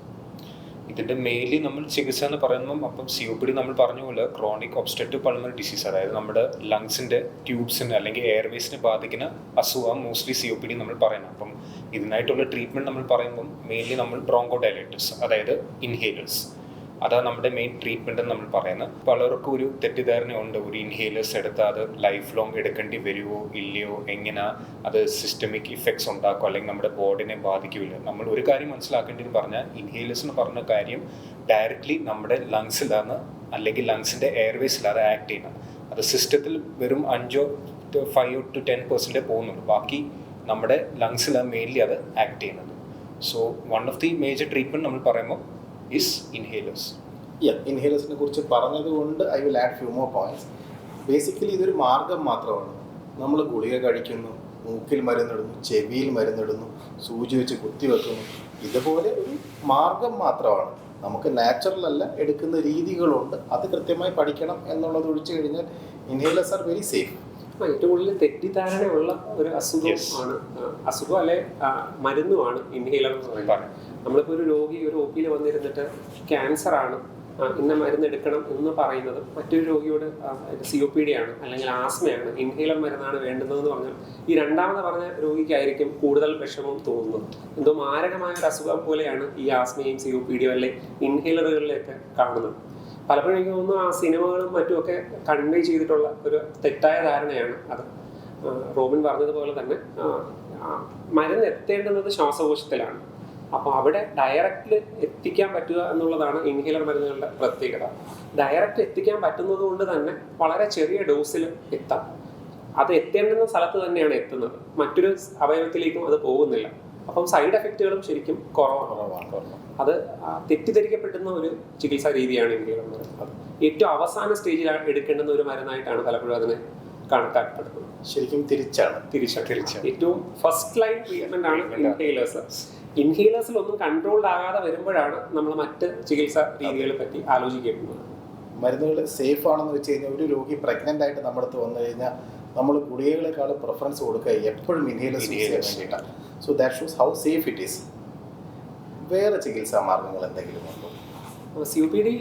ഇതിന്റെ മെയിൻലി നമ്മൾ ചികിത്സ എന്ന് പറയുമ്പം അപ്പം സി ഒ പി ഡി നമ്മൾ പറഞ്ഞ പോലെ ക്രോണിക് ഒബ്സ്ട്രക്റ്റീവ് പൾമണറി ഡിസീസ് അതായത് നമ്മുടെ ലങ്സിന്റെ ട്യൂബ്സിന് അല്ലെങ്കിൽ എയർവേസിനെ ബാധിക്കുന്ന അസുഖം mostly C O P D നമ്മൾ പറയുന്നത്. അപ്പം ഇതിനായിട്ടുള്ള ട്രീറ്റ്മെന്റ് നമ്മൾ പറയുമ്പം മെയിൻലി നമ്മൾ ബ്രോങ്കോ ഡയലേറ്റേഴ്സ് അതായത് ഇൻഹേലേഴ്സ് അതാണ് നമ്മുടെ മെയിൻ ട്രീറ്റ്മെന്റ് നമ്മൾ പറയുന്നത്. പലർക്കും ഒരു തെറ്റിദ്ധാരണ ഉണ്ട് ഒരു ഇൻഹേലേഴ്സ് എടുത്താൽ അത് ലൈഫ് ലോങ് എടുക്കേണ്ടി വരുമോ ഇല്ലയോ എങ്ങനെ? അത് സിസ്റ്റമിക് ഇഫക്ട്സ് ഉണ്ടാക്കും? അല്ലെങ്കിൽ നമ്മുടെ ബോഡിനെ ബാധിക്കില്ല നമ്മൾ ഒരു കാര്യം മനസ്സിലാക്കേണ്ടത് പറഞ്ഞാൽ ഇൻഹേലേഴ്സ് എന്ന് പറഞ്ഞ കാര്യം ഡയറക്റ്റ്ലി നമ്മുടെ ലങ്സിലാണ് അല്ലെങ്കിൽ ലങ്സിന്റെ എയർവേസിലാണ് ആക്ട് ചെയ്യുന്നത്. അത് സിസ്റ്റത്തിൽ വെറും അഞ്ചോ ഫൈവ് ടു ടെൻ പെർസെന്റേ പോകുന്നുള്ളൂ. ബാക്കി നമ്മുടെ ലങ്സിലാണ് മെയിൻലി അത് ആക്ട് ചെയ്യുന്നത്. So one of the major treatment നമ്മൾ പറയുമ്പോൾ ഇസ് ഇൻഹേലേഴ്സ് ഇൻഹേലേഴ്സിനെ കുറിച്ച് പറഞ്ഞതുകൊണ്ട് I will add few more points basically ഇതൊരു മാർഗം മാത്രമാണ്. നമ്മൾ ഗുളിക കഴിക്കുന്നു മൂക്കിൽ മരുന്നിടുന്നു ചെവിയിൽ മരുന്നിടുന്നു സൂചി വെച്ച് കുത്തിവെക്കുന്നു ഇതുപോലെ ഒരു മാർഗം മാത്രമാണ്. നമുക്ക് നാച്ചുറൽ അല്ല എടുക്കുന്ന രീതികളുണ്ട്. അത് കൃത്യമായി പഠിക്കണം എന്നുള്ളത് ഒഴിച്ചു കഴിഞ്ഞാൽ ഇൻഹേലേഴ്സ് ആർ വെരി സേഫ് ഏറ്റവും കൂടുതൽ തെറ്റിദ്ധാരണയുള്ള ഒരു അസുഖമാണ് അസുഖം അല്ലെ മരുന്നുമാണ് ഇൻഹേലർ എന്ന് പറയുന്നത്. നമ്മളിപ്പോൾ ഒരു രോഗി ഒരു ഒ പിയിൽ വന്നിരുന്നിട്ട് ക്യാൻസർ ആണ് ഇന്ന മരുന്ന് എടുക്കണം എന്ന് പറയുന്നത് മറ്റൊരു രോഗിയോട് സി ഒ പി ഡി ആണ് അല്ലെങ്കിൽ ആസ്മയാണ് ഇൻഹേലർ മരുന്നാണ് വേണ്ടുന്നതെന്ന് പറഞ്ഞാൽ ഈ രണ്ടാമത് പറഞ്ഞ രോഗിക്കായിരിക്കും കൂടുതൽ വിഷമം തോന്നുന്നത്. എന്തോ മാരകമായ ഒരു അസുഖം പോലെയാണ് ഈ ആസ്മയും സി ഒ പി ഡിയും അല്ലെങ്കിൽ ഇൻഹേലറുകളിലൊക്കെ കാണുന്നത്. പലപ്പോഴും എനിക്ക് തോന്നുന്നു ആ സിനിമകളും മറ്റുമൊക്കെ കൺവേ ചെയ്തിട്ടുള്ള ഒരു തെറ്റായ ധാരണയാണ് അത്. റോബിൻ പറഞ്ഞതുപോലെ തന്നെ മരുന്ന് എത്തേണ്ടുന്നത് ശ്വാസകോശത്തിലാണ്. അപ്പോൾ അവിടെ ഡയറക്റ്റിൽ എത്തിക്കാൻ പറ്റുക എന്നുള്ളതാണ് ഇൻഹേലർ മരുന്നുകളുടെ പ്രത്യേകത. ഡയറക്റ്റ് എത്തിക്കാൻ പറ്റുന്നത് കൊണ്ട് തന്നെ വളരെ ചെറിയ ഡോസിൽ എത്താം. അത് എത്തേണ്ടുന്ന സ്ഥലത്ത് തന്നെയാണ് എത്തുന്നത്. മറ്റൊരു അവയവത്തിലേക്കും അത് പോകുന്നില്ല. അപ്പം സൈഡ് എഫക്റ്റുകളും ശരിക്കും കുറവാണ്. അത് തെറ്റിദ്ധരിക്കപ്പെടുന്ന ഒരു ചികിത്സാ രീതിയാണ് ഇന്ത്യയിൽ എന്ന് പറയുന്നത് ഏറ്റവും അവസാന സ്റ്റേജിൽ എടുക്കേണ്ടുന്ന ഒരു മരുന്നായിട്ടാണ് പലപ്പോഴും അതിനെ കണക്കാക്കപ്പെടുന്നത്. ശരിക്കും തിരിച്ചാണ്. തിരിച്ചാണ്. തിരിച്ചാണ്. ഏറ്റവും ഫസ്റ്റ് ലൈൻ ട്രീറ്റ്മെന്റ് ആണ് ഇൻഹേലേഴ്സ് ഒന്നും കൺട്രോൾഡ് ആകാതെ വരുമ്പോഴാണ് നമ്മൾ മറ്റ് ചികിത്സാ രീതികളെ പറ്റി ആലോചിക്കേണ്ടത്. മരുന്നുകൾ സേഫ് ആണെന്ന് വെച്ച് കഴിഞ്ഞാൽ ഒരു രോഗി പ്രഗ്നന്റ് ആയിട്ട് നമ്മുടെ അടുത്ത് വന്നു കഴിഞ്ഞാൽ നമ്മൾ ഗുളികകളെക്കാൾ പ്രിഫറൻസ് കൊടുക്കുക എപ്പോഴും ഇൻഹേലേഴ്സ് വേണ്ടിയിട്ടാണ്. So that shows how safe it is വേറെ ചികിത്സാ മാർഗങ്ങൾ എന്തെങ്കിലും ഉണ്ടോ? സി ഒ പി ഡി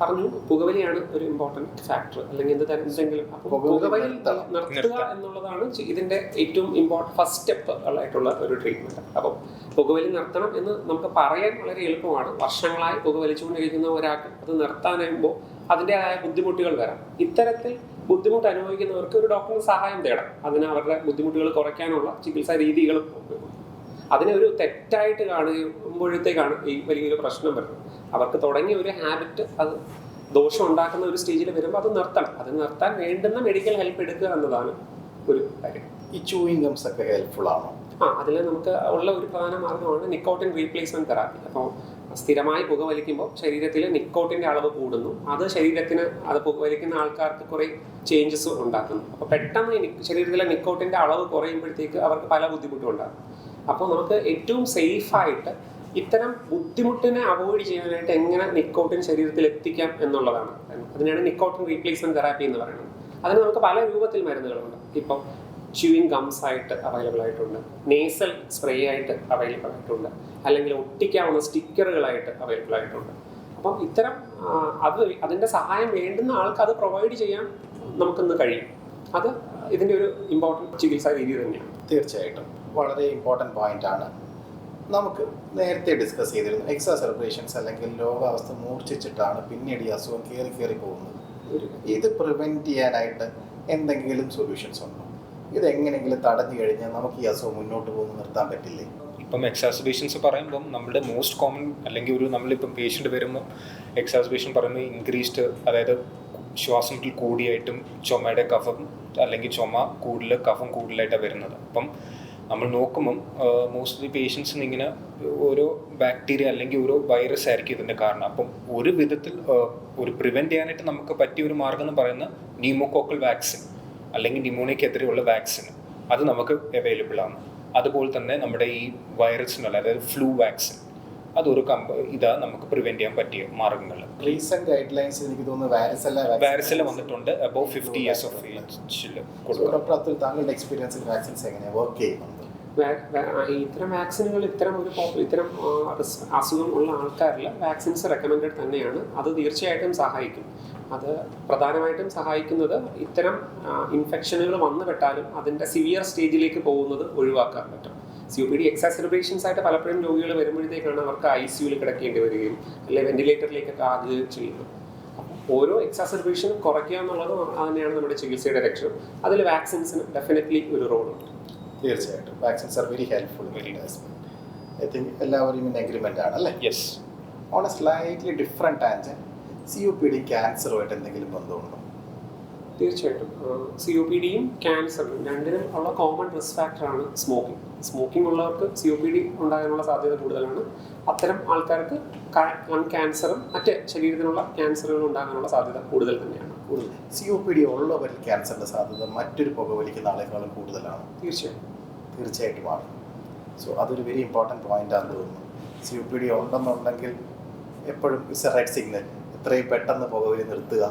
പറഞ്ഞു പുകവലിയാണ് ഒരു ഇമ്പോർട്ടന്റ് ഫാക്ടർ അല്ലെങ്കിൽ എന്ത് തരം എന്തെങ്കിലും അപ്പോൾ പുകവലി നിർത്തുക എന്നുള്ളതാണ് ഇതിന്റെ ഇതിന്റെ ഏറ്റവും ഇമ്പോർട്ടൻ ഫസ്റ്റ് സ്റ്റെപ്പ് ആയിട്ടുള്ള ഒരു ട്രീറ്റ്മെന്റ് അപ്പോൾ പുകവലി നിർത്തണം എന്ന് നമുക്ക് പറയാൻ വളരെ എളുപ്പമാണ്. വർഷങ്ങളായി പുകവലിച്ചുകൊണ്ടിരിക്കുന്ന ഒരാൾക്ക് അത് നിർത്താനാകുമ്പോൾ അതിന്റെതായ ബുദ്ധിമുട്ടുകൾ വരാം. ഇത്തരത്തിൽ ബുദ്ധിമുട്ട് അനുഭവിക്കുന്നവർക്ക് ഒരു ഡോക്ടറിന് സഹായം തേടാം. അതിന് അവരുടെ ബുദ്ധിമുട്ടുകൾ കുറയ്ക്കാനുള്ള ചികിത്സാ രീതികളും അതിനെ ഒരു തെറ്റായിട്ട് കാണുമ്പോഴത്തേക്കാണ് ഈ വലിയൊരു പ്രശ്നം വരുന്നത്. അവർക്ക് തുടങ്ങിയ ഒരു ഹാബിറ്റ് അത് ദോഷം ഉണ്ടാക്കുന്ന ഒരു സ്റ്റേജിൽ വരുമ്പോൾ അത് നിർത്തണം. അത് നിർത്താൻ വേണ്ടുന്ന മെഡിക്കൽ ഹെൽപ്പ് എടുക്കുക എന്നതാണ് ഒരു കാര്യം. ഈ ചൂയിങ് ഗംസ് ഒക്കെ ഹെൽപ്ഫുൾ ആണോ? ആ അതിൽ നമുക്ക് ഉള്ള ഒരു പ്രധാന മാർഗമാണ് നിക്കോട്ടിൻ റീപ്ലേസ്മെന്റ് തെറാപ്പി അപ്പോൾ സ്ഥിരമായി പുകവലിക്കുമ്പോൾ ശരീരത്തിൽ നിക്കോട്ടിന്റെ അളവ് കൂടുന്നു. അത് ശരീരത്തിന് അത് പുകവലിക്കുന്ന ആൾക്കാർക്ക് കുറേ ചേഞ്ചസ് ഉണ്ടാക്കുന്നു. അപ്പോൾ പെട്ടെന്ന് ശരീരത്തിലെ നിക്കോട്ടിന്റെ അളവ് കുറയുമ്പോഴത്തേക്ക് അവർക്ക് പല ബുദ്ധിമുട്ടും ഉണ്ടാകും. അപ്പോൾ നമുക്ക് ഏറ്റവും സേഫായിട്ട് ഇത്തരം ബുദ്ധിമുട്ടിനെ അവോയ്ഡ് ചെയ്യാനായിട്ട് എങ്ങനെ നിക്കോട്ടിൻ ശരീരത്തിൽ എത്തിക്കാം എന്നുള്ളതാണ്. അതിനാണ് നിക്കോട്ടിൻ റീപ്ലേസ്മെന്റ് തെറാപ്പി എന്ന് പറയുന്നത്. അതിന് നമുക്ക് പല രൂപത്തിൽ മരുന്നുകളുണ്ട്. ഇപ്പോൾ ച്യൂയിങ് ഗംസ് ആയിട്ട് അവൈലബിൾ ആയിട്ടുണ്ട്. നേസൽ സ്പ്രേ ആയിട്ട് അവൈലബിൾ ആയിട്ടുണ്ട്. അല്ലെങ്കിൽ ഒട്ടിക്കാവുന്ന സ്റ്റിക്കറുകളായിട്ട് അവൈലബിൾ ആയിട്ടുണ്ട്. അപ്പം ഇത്തരം അത് അതിന്റെ സഹായം വേണ്ടുന്ന ആൾക്ക് അത് പ്രൊവൈഡ് ചെയ്യാൻ നമുക്കിന്ന് കഴിയും. അത് ഇതിന്റെ ഒരു ഇമ്പോർട്ടന്റ് ചികിത്സാ രീതി തന്നെയാണ്. തീർച്ചയായിട്ടും. വളരെ ഇമ്പോർട്ടന്റ് പോയിന്റ് ആണ്. നമുക്ക് നേരത്തെ ഡിസ്കസ് ചെയ്തിരുന്നു എക്സാ സെലിബ്രേഷൻസ് അല്ലെങ്കിൽ രോഗാവസ്ഥ മൂർച്ഛിച്ചിട്ടാണ് പിന്നീട് ഈ അസുഖം കയറി കയറി പോകുന്നത്. ഇത് പ്രിവെന്റ് ചെയ്യാനായിട്ട് എന്തെങ്കിലും സൊല്യൂഷൻസ് ഉണ്ടോ? ഇത് എങ്ങനെയെങ്കിലും തടഞ്ഞു കഴിഞ്ഞാൽ നമുക്ക് ഈ അസുഖം മുന്നോട്ട് പോകുന്നു നിർത്താൻ പറ്റില്ലേ? ഇപ്പം എക്സാസിബേഷൻസ് പറയുമ്പം നമ്മുടെ മോസ്റ്റ് കോമൺ അല്ലെങ്കിൽ ഒരു നമ്മളിപ്പം പേഷ്യന്റ് വരുമ്പോൾ എക്സാസിബേഷൻ പറയുമ്പോൾ ഇൻക്രീസ്ഡ് അതായത് ശ്വാസം മുട്ടൽ കൂടിയായിട്ടും ചുമയുടെ കഫം അല്ലെങ്കിൽ ചുമ കൂടുതൽ കഫം കൂടുതലായിട്ടാണ് വരുന്നത്. അപ്പം നമ്മൾ നോക്കുമ്പം മോസ്റ്റ്ലി പേഷ്യൻസിന് ഇങ്ങനെ ഓരോ ബാക്ടീരിയ അല്ലെങ്കിൽ ഓരോ വൈറസ് ആയിരിക്കും ഇതിന്റെ കാരണം. അപ്പം ഒരു വിധത്തിൽ ഒരു പ്രിവെന്റ് ചെയ്യാനായിട്ട് നമുക്ക് പറ്റിയ ഒരു മാർഗം എന്ന് പറയുന്ന ന്യൂമോകോക്കൽ വാക്സിൻ അല്ലെങ്കിൽ ന്യൂമോണിയക്കെതിരെയുള്ള വാക്സിൻ അത് നമുക്ക് അവൈലബിൾ ആണ്. അതുപോലെ തന്നെ നമ്മുടെ ഈ വൈറസിനുള്ള അതായത് ഫ്ലൂ വാക്സിൻ അതൊരു കമ്പ ഇതാ നമുക്ക് പ്രിവെന്റ് ചെയ്യാൻ പറ്റിയ മാർഗങ്ങൾ റീസെന്റ് ഗൈഡ് ലൈൻസ് എനിക്ക് തോന്നുന്നു വാരിസെല്ല വന്നിട്ടുണ്ട്. അബവ് ഫിഫ്റ്റി ഇയേഴ്സ് ഓഫ് ഏജിൽ കൊടുക്കാം ഡോക്ടർ അബ്ദുൽ താങ്കളുടെ എക്സ്പീരിയൻസിൽ വാക്സിൻസ് എങ്ങനെയാണ് വർക്ക് ചെയ്യുന്നുണ്ട്? ഇത്തരം വാക്സിനുകൾ ഇത്തരം ഒരു ഇത്തരം അസുഖം ഉള്ള ആൾക്കാരിൽ വാക്സിൻസ് റെക്കമെൻഡഡ് തന്നെയാണ്. അത് തീർച്ചയായിട്ടും സഹായിക്കും. അത് പ്രധാനമായിട്ടും സഹായിക്കുന്നത് ഇത്തരം ഇൻഫെക്ഷനുകൾ വന്നു പെട്ടാലും അതിന്റെ സിവിയർ സ്റ്റേജിലേക്ക് പോകുന്നത് ഒഴിവാക്കാൻ പറ്റും. C O P D exacerbations ആയിട്ട് പലപ്പോഴും രോഗികൾ വരുമ്പോഴത്തേക്കാണ് അവർക്ക് ഐ സിയുയിൽ കിടക്കേണ്ടി വരികയും അല്ലെങ്കിൽ വെന്റിലേറ്ററിലേക്കൊക്കെ ആകുകയും ചെയ്യുന്നത്. ഓരോ എക്സാസർബേഷനും കുറയ്ക്കുക എന്നുള്ളത് തന്നെയാണ് നമ്മുടെ ചികിത്സയുടെ ലക്ഷ്യം. അതിൽ വാക്സിൻസിന് ഡെഫിനറ്റ്ലി ഒരു റോളുണ്ട് തീർച്ചയായിട്ടും. Vaccines are very helpful very I think എല്ലാവരും ഇൻ അഗ്രിമെന്റ് ആണ് അല്ലേ yes on a slightly different answer C U P D ക്യാൻസറുമായിട്ട് എന്തെങ്കിലും ബന്ധമുണ്ടോ? തീർച്ചയായിട്ടും. സി ഒ പി ഡിയും ക്യാൻസറും രണ്ടിനും ഉള്ള കോമൺ റിസ്ക് ഫാക്ടറാണ് സ്മോക്കിംഗ് സ്മോക്കിംഗ് ഉള്ളവർക്ക് സി ഒ പി ഡി ഉണ്ടാകാനുള്ള സാധ്യത കൂടുതലാണ്. അത്തരം ആൾക്കാർക്ക് ക്യാൻസറും മറ്റ് ശരീരത്തിനുള്ള ക്യാൻസറുകളും ഉണ്ടാകാനുള്ള സാധ്യത കൂടുതൽ തന്നെയാണ്. കൂടുതൽ. സി ഒ പി ഡി ഉള്ളവരിൽ ക്യാൻസറിന്റെ സാധ്യത മറ്റൊരു പുകവലിക്കുന്ന ആളെക്കാളും കൂടുതലാണ്. തീർച്ചയായും. തീർച്ചയായിട്ടുമാണ് സോ അതൊരു വെരി ഇമ്പോർട്ടന്റ് പോയിന്റ് ആണെന്ന് തോന്നുന്നു. സി ഒ പി ഡി ഉണ്ടെന്നുണ്ടെങ്കിൽ എപ്പോഴും ഇറ്റ്സ് എ റെഡ് സിഗ്നൽ എത്രയും പെട്ടെന്ന് പുകവലി നിർത്തുക.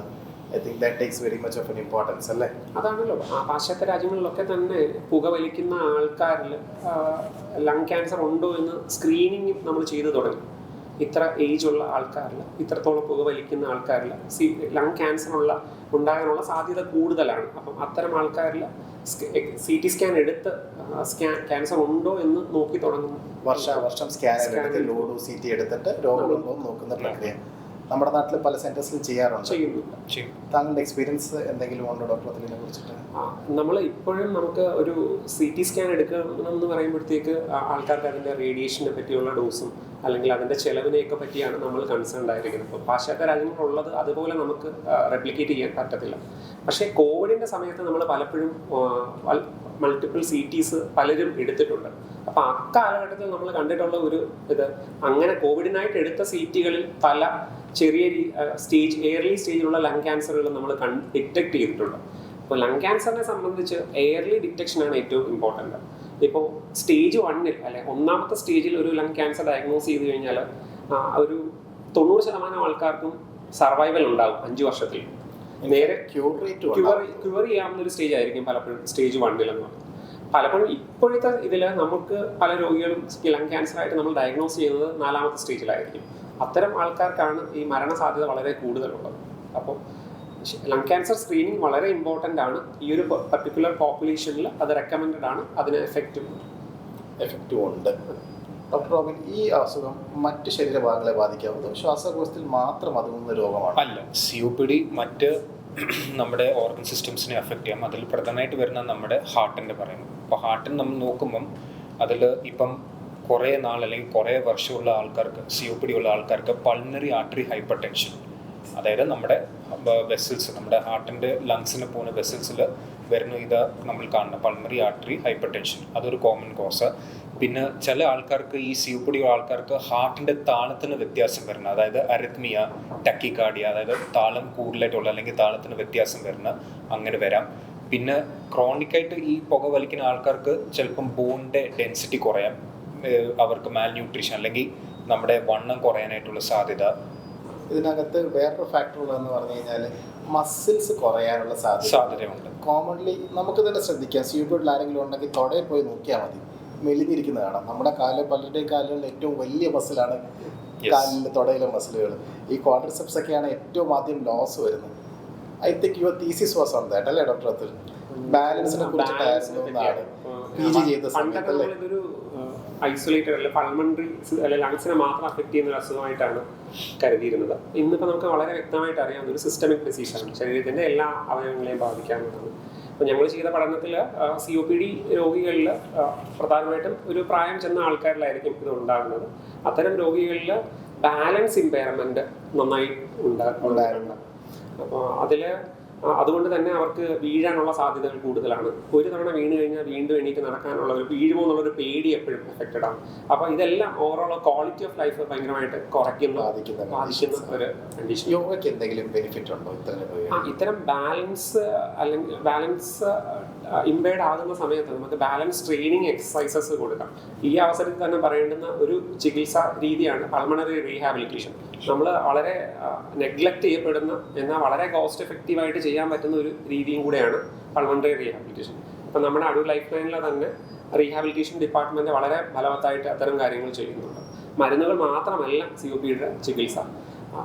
I think that takes very much of an importance അല്ലേ? അതാണല്ലോ. ആ പാശ്ചാത്യ രാജ്യങ്ങളിലൊക്കെ തന്നെ പുകവലിക്കുന്ന ആൾക്കാരിൽ ലങ് ക്യാൻസർ ഉണ്ടോ എന്ന് സ്ക്രീനിങ് നമ്മൾ ചെയ്തു തുടങ്ങി. ഇത്ര ഏജ് ഉള്ള ആൾക്കാരിൽ ഇത്രത്തോളം പുക വലിക്കുന്ന ആൾക്കാരിൽ സി ലങ് ക്യാൻസർ ഉള്ള ഉണ്ടാകാനുള്ള സാധ്യത കൂടുതലാണ്. അപ്പം അത്തരം ആൾക്കാരിൽ സി ടി സ്കാൻ എടുത്ത് സ്കാൻ ക്യാൻസർ ഉണ്ടോ എന്ന് നോക്കി തുടങ്ങുന്നു. വർഷാവർഷം വർഷം സ്കാൻ എടുത്ത്. ലോഡു സി ടി എടുത്തിട്ട് രോഗമുണ്ടോ നോക്കുന്ന പ്രക്രിയ. നമ്മുടെ നാട്ടിൽ പല സെന്റേഴ്സിലും ചെയ്യാറുണ്ട്. ചെയ്യുന്നുണ്ട്. താങ്കളുടെ എക്സ്പീരിയൻസ് എന്തെങ്കിലും ഉണ്ടോ ഡോക്ടർ അതിനെ കുറിച്ചിട്ട്? നമ്മൾ ഇപ്പോഴും നമുക്ക് ഒരു സി ടി സ്കാൻ എടുക്കണം എന്ന് പറയുമ്പോഴത്തേക്ക് ആൾക്കാർക്ക് അതിന്റെ റേഡിയേഷനെ പറ്റിയുള്ള ഡോസും അല്ലെങ്കിൽ അതിന്റെ ചെലവിനെയൊക്കെ പറ്റിയാണ് നമ്മൾ കൺസേൺഡ് ആയിരിക്കുന്നത്. ഇപ്പോൾ പാശ്ചാത്യ രാജ്യങ്ങളുള്ളത് അതുപോലെ നമുക്ക് റെപ്ലിക്കേറ്റ് ചെയ്യാൻ പറ്റത്തില്ല. പക്ഷേ കോവിഡിന്റെ സമയത്ത് നമ്മൾ പലപ്പോഴും മൾട്ടിപ്പിൾ സി ടീസ് പലരും എടുത്തിട്ടുണ്ട്. അപ്പോൾ അക്കാലഘട്ടത്തിൽ നമ്മൾ കണ്ടിട്ടുള്ള ഒരു ഇത് അങ്ങനെ കോവിഡിനായിട്ട് എടുത്ത സീറ്റുകളിൽ പല ചെറിയ സ്റ്റേജ് എയർലി സ്റ്റേജിലുള്ള ലങ് ക്യാൻസറുകൾ നമ്മൾ കൺ ഡിറ്റക്ട് ചെയ്തിട്ടുണ്ട്. അപ്പോൾ ലങ് ക്യാൻസറിനെ സംബന്ധിച്ച് എയർലി ഡിറ്റക്ഷനാണ് ഏറ്റവും ഇമ്പോർട്ടന്റ് ഇപ്പോൾ സ്റ്റേജ് വണ്ണിൽ അല്ലെ ഒന്നാമത്തെ സ്റ്റേജിൽ ഒരു ലങ് ക്യാൻസർ ഡയഗ്നോസ് ചെയ്ത് കഴിഞ്ഞാൽ ഒരു തൊണ്ണൂറ് ശതമാനം ആൾക്കാർക്കും സർവൈവൽ ഉണ്ടാവും അഞ്ച് വർഷത്തിൽ. നേരെ ക്യൂർ ക്യൂർ ചെയ്യാവുന്ന ഒരു സ്റ്റേജ് ആയിരിക്കും പലപ്പോഴും സ്റ്റേജ് വണ്ണിൽ എന്ന് പറയുന്നത് പലപ്പോഴും ഇപ്പോഴത്തെ ഇതിൽ നമുക്ക് പല രോഗികളും ലങ് ക്യാൻസർ ആയിട്ട് നമ്മൾ ഡയഗ്നോസ് ചെയ്യുന്നത് നാലാമത്തെ സ്റ്റേജിലായിരിക്കും അത്തരം ആൾക്കാർക്കാണ് ഈ മരണ സാധ്യത വളരെ കൂടുതലുള്ളത്. അപ്പോൾ ലങ് ക്യാൻസർ സ്ക്രീനിങ് വളരെ ഇമ്പോർട്ടന്റ് ആണ്. ഈ ഒരു പർട്ടിക്കുലർ പോപ്പുലേഷനിൽ അത് റെക്കമെൻഡഡ് ആണ്. അതിന് എഫക്റ്റീവ് എഫക്റ്റും ഉണ്ട്. ഡോക്ടർ റോബിൻ ഈ അസുഖം മറ്റ് ശരീരഭാഗങ്ങളെ ബാധിക്കാവുന്നത് ശ്വാസകോശത്തിൽ മാത്രം ഒതുങ്ങുന്ന രോഗമാണ്. അല്ല. സി ഒ പി ഡി മറ്റ് നമ്മുടെ ഓർഗൻ സിസ്റ്റംസിനെ അഫക്റ്റ് ചെയ്യാം. അതിൽ പ്രധാനമായിട്ട് വരുന്ന നമ്മുടെ ഹാർട്ടിന്റെ പറയുന്നത്. അപ്പോൾ ഹാർട്ടിന് നമ്മൾ നോക്കുമ്പം അതിൽ ഇപ്പം കുറേ നാൾ അല്ലെങ്കിൽ കുറേ വർഷമുള്ള ആൾക്കാർക്ക് സി ഒ പി ഡി ഉള്ള ആൾക്കാർക്ക് പൾമറി ആർട്ടറി ഹൈപ്പർ ടെൻഷൻ അതായത് നമ്മുടെ വെസൽസ് നമ്മുടെ ഹാർട്ടിന്റെ ലങ്സിന് പോകുന്ന വെസൽസിൽ വരുന്ന ഇത് നമ്മൾ കാണുന്ന പൾമറി ആർട്ടറി ഹൈപ്പർ ടെൻഷൻ അതൊരു കോമൺ കോസ് പിന്നെ ചില ആൾക്കാർക്ക് ഈ സി പി ആൾക്കാർക്ക് ഹാർട്ടിന്റെ താളത്തിന് വ്യത്യാസം വരുന്ന അതായത് അരിത്മിയ ടക്കിക്കാടിയ അതായത് താളം കൂടുതലായിട്ടുള്ള അല്ലെങ്കിൽ താളത്തിന് വ്യത്യാസം വരുന്ന അങ്ങനെ വരാം. പിന്നെ ക്രോണിക്കായിട്ട് ഈ പുക വലിക്കുന്ന ആൾക്കാർക്ക് ചിലപ്പം ബോണിന്റെ ഡെൻസിറ്റി കുറയാം. അവർക്ക് മാൽ ന്യൂട്രീഷൻ അല്ലെങ്കിൽ നമ്മുടെ വണ്ണം കുറയാനായിട്ടുള്ള സാധ്യത. ഇതിനകത്ത് വേറൊരു ഫാക്ടർ ഉള്ളതെന്ന് പറഞ്ഞു കഴിഞ്ഞാൽ മസിൽസ് കുറയാനുള്ള സാധ്യത. സാധ്യതയുണ്ട്. കോമൺലി നമുക്ക് തന്നെ ശ്രദ്ധിക്കാം സ്യൂബിഡിൽ ആരെങ്കിലും ഉണ്ടെങ്കിൽ തൊടയിൽ പോയി നോക്കിയാൽ മതി. മെലിഞ്ഞിരിക്കുന്നത് കാണാം നമ്മുടെ കാൽ പലരുടെയും കാലുകളിൽ ഏറ്റവും വലിയ മസിലാണ് കാലിലെ തുടയിലെ തൊടയിലെ മസിലുകൾ ഈ ക്വാഡ്രിസെപ്സ് ഒക്കെയാണ് ഏറ്റവും ആദ്യം ലോസ് വരുന്നത്. I think your thesis was on that അല്ലേ ഡോക്ടർ അതുൽ ബാലൻസിനെ കുറിച്ചിട്ടായിരുന്നു പി ജി ചെയ്ത ഐസൊലേറ്റഡ് അല്ലെ? പൾമണറി അല്ലെ ലങ്സിനെ മാത്രം അഫക്ട് ചെയ്യുന്ന ഒരു അസുഖമായിട്ടാണ് കരുതിയിരുന്നത്. ഇന്നിപ്പോൾ നമുക്ക് വളരെ വ്യക്തമായിട്ട് അറിയാം ഒരു സിസ്റ്റമിക് ഡിസീസാണ് ശരീരത്തിന്റെ എല്ലാ അവയവങ്ങളെയും ബാധിക്കാവുന്നതാണ്. അപ്പോൾ ഞങ്ങൾ ചെയ്ത പഠനത്തിൽ സി ഒ പി ഡി രോഗികളിൽ പ്രധാനമായിട്ടും ഒരു പ്രായം ചെന്ന ആൾക്കാരിലായിരിക്കും ഇത് ഉണ്ടാകുന്നത്. അത്തരം രോഗികളിൽ ബാലൻസ് ഇമ്പയർമെന്റ് നന്നായി ഉണ്ടാകുന്നുണ്ടായിരുന്നു അപ്പോൾ അതിൽ അതുകൊണ്ട് തന്നെ അവർക്ക് വീഴാനുള്ള സാധ്യതകൾ കൂടുതലാണ്. ഒരു തവണ വീണ് കഴിഞ്ഞാൽ വീണ്ടും എണീറ്റ് നടക്കാനുള്ള ഒരു വീഴുമോ എന്നുള്ളൊരു പേടി എപ്പോഴും എഫക്റ്റഡ് ആണ്. അപ്പോൾ ഇതെല്ലാം ഓവറോൾ ക്വാളിറ്റി ഓഫ് ലൈഫ് ഭയങ്കരമായിട്ട് കുറയ്ക്കുന്ന ബാധിക്കുന്ന ഒരു കണ്ടീഷൻ യോഗയ്ക്ക് എന്തെങ്കിലും ബെനിഫിറ്റ് ഉണ്ടോ ഇത്തരം ഇത്തരം ബാലൻസ് അല്ലെങ്കിൽ ബാലൻസ് ഇമ്പേർഡ് ആകുന്ന സമയത്ത് നമുക്ക് ബാലൻസ് ട്രെയിനിങ് എക്സസൈസസ് കൊടുക്കാം. ഈ അവസരത്തിൽ തന്നെ പറയേണ്ടുന്ന ഒരു ചികിത്സാ രീതിയാണ് പൾമണറി റീഹാബിലിറ്റേഷൻ നമ്മൾ വളരെ നെഗ്ലക്ട് ചെയ്യപ്പെടുന്ന എന്നാൽ വളരെ കോസ്റ്റ് എഫക്റ്റീവായിട്ട് ചെയ്യാൻ പറ്റുന്ന ഒരു രീതിയും കൂടെയാണ് പൾമണറി റീഹാബിലിറ്റേഷൻ അപ്പം നമ്മുടെ അടൂർ ലൈഫ് ലൈനിലെ തന്നെ റീഹാബിലിറ്റേഷൻ ഡിപ്പാർട്ട്മെന്റ് വളരെ ഫലവത്തായിട്ട് അത്തരം കാര്യങ്ങൾ ചെയ്യുന്നുണ്ട്. മരുന്നുകൾ മാത്രമല്ല സി ഒ പിയുടെ ചികിത്സ.